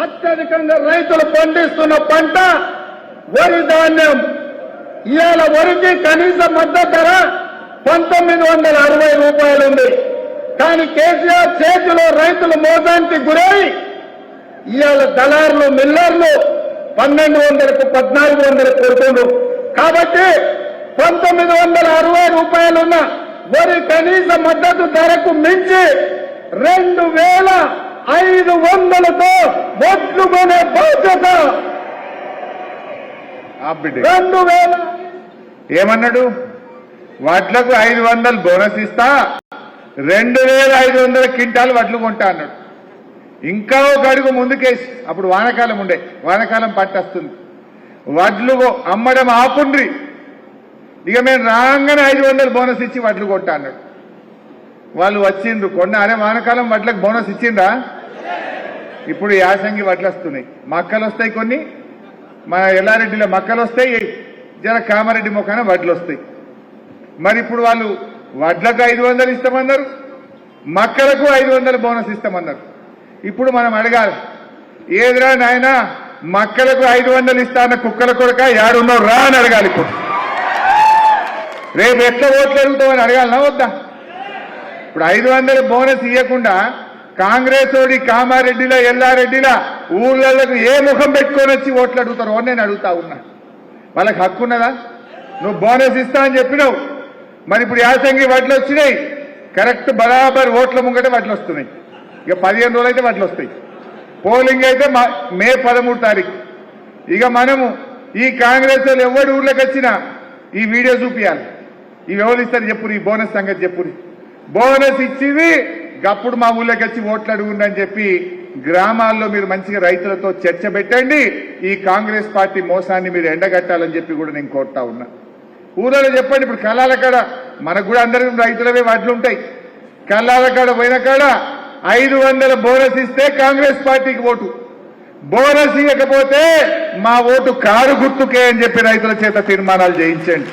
అత్యధికంగా రైతులు పండిస్తున్న పంట వరి ధాన్యం. ఇవాళ వరికి కనీస మద్దతు ధర పంతొమ్మిది వందల అరవై రూపాయలు ఉంది. కానీ కేసీఆర్ చేతిలో రైతులు మోసానికి గురై ఇవాళ దళారులు మిల్లర్లు పన్నెండు వందలకు పద్నాలుగు వందలకు కొడుతుండ్రు. కాబట్టి పంతొమ్మిది వందల అరవై రూపాయలున్న వరి కనీస మద్దతు ధరకు మించి రెండు వేల ఐదు వందలతో ఒట్లు కొనే బాధ్యత రెండు వేల. ఏమన్నాడు? వడ్లకు ఐదు వందలు బోనస్ ఇస్తా రెండు వేల ఐదు వందల క్వింటాలు వడ్లు కొంటా అన్నాడు. ఇంకా ఒక అడుగు ముందుకేసి అప్పుడు వానకాలం ఉండే వానకాలం పట్టొస్తుంది. వడ్లు అమ్మడం ఆపుండ్రి. ఇక మేము రాగానే ఐదు వందలు బోనస్ ఇచ్చి వడ్లు కొంటా అన్నాడు. వాళ్ళు వచ్చిండ్రు. కొన్నారే వానకాలం వడ్లకు బోనస్ ఇచ్చిండ్రా? ఇప్పుడు యాసంగి వడ్లు వస్తున్నాయి మక్కలు వస్తాయి కొన్ని. మా ఎల్లారెడ్డిలో మక్కలు వస్తాయి జర కామారెడ్డి మొక్కన వడ్లు వస్తాయి మరి ఇప్పుడు వాళ్ళు వడ్లకు ఐదు వందలు ఇస్తామన్నారు. మక్కలకు ఐదు వందల బోనస్ ఇస్తామన్నారు. ఇప్పుడు మనం అడగాలి. ఏదిరా నాయన మక్కలకు ఐదు వందలు ఇస్తాన్న కుక్కల కొడక యాడున్నావు రా అని అడగాలి ఇప్పుడు. రేపు ఎట్లా ఓట్లు అని అడగాలనా వద్దా? ఇప్పుడు ఐదు వందల బోనస్ ఇవ్వకుండా కాంగ్రెస్ ఓడి కామారెడ్డిలో ఎల్లారెడ్డిలా ఊళ్ళకు ఏ ముఖం పెట్టుకొని వచ్చి ఓట్లు అడుగుతారో నేను అడుగుతా ఉన్నా. వాళ్ళకి హక్కు ఉన్నదా? నువ్వు బోనస్ ఇస్తా అని చెప్పినావు. మరి ఇప్పుడు యాసంగి వడ్లు వచ్చినాయి. కరెక్ట్ బరాబర్ ఓట్ల ముంగట వడ్లు వస్తున్నాయి. ఇక పదిహేను రోజులు అయితే వడ్లు వస్తాయి. పోలింగ్ అయితే మా- మే పదమూడు తారీఖు. ఇక మనము ఈ కాంగ్రెస్ వాళ్ళు ఎవరి ఊర్లోకి వచ్చినా ఈ వీడియో చూపించాలి ఇవి ఎవరు ఇస్తారు చెప్పురు ఈ బోనస్ సంగతి చెప్పురి బోనస్ ఇచ్చింది. గప్పుడు మా ఊళ్ళోకి వచ్చి ఓట్లు అడుగుండి అని చెప్పి గ్రామాల్లో మీరు మంచిగా రైతులతో చర్చ పెట్టండి. ఈ కాంగ్రెస్ పార్టీ మోసాన్ని మీరు ఎండగట్టాలని చెప్పి కూడా నేను కోరుతా ఉన్నా. ఊళ్ళో చెప్పండి ఇప్పుడు కళ్ళాల కాడ మనకు కూడా అందరికీ రైతులవే వడ్లు ఉంటాయి. కళ్ళాల కాడ పోయిన కాడ ఐదు వందల బోనస్ ఇస్తే కాంగ్రెస్ పార్టీకి ఓటు. బోనస్ ఇవ్వకపోతే మా ఓటు కారు గుర్తుకే అని చెప్పి రైతుల చేత తీర్మానాలు చేయించండి.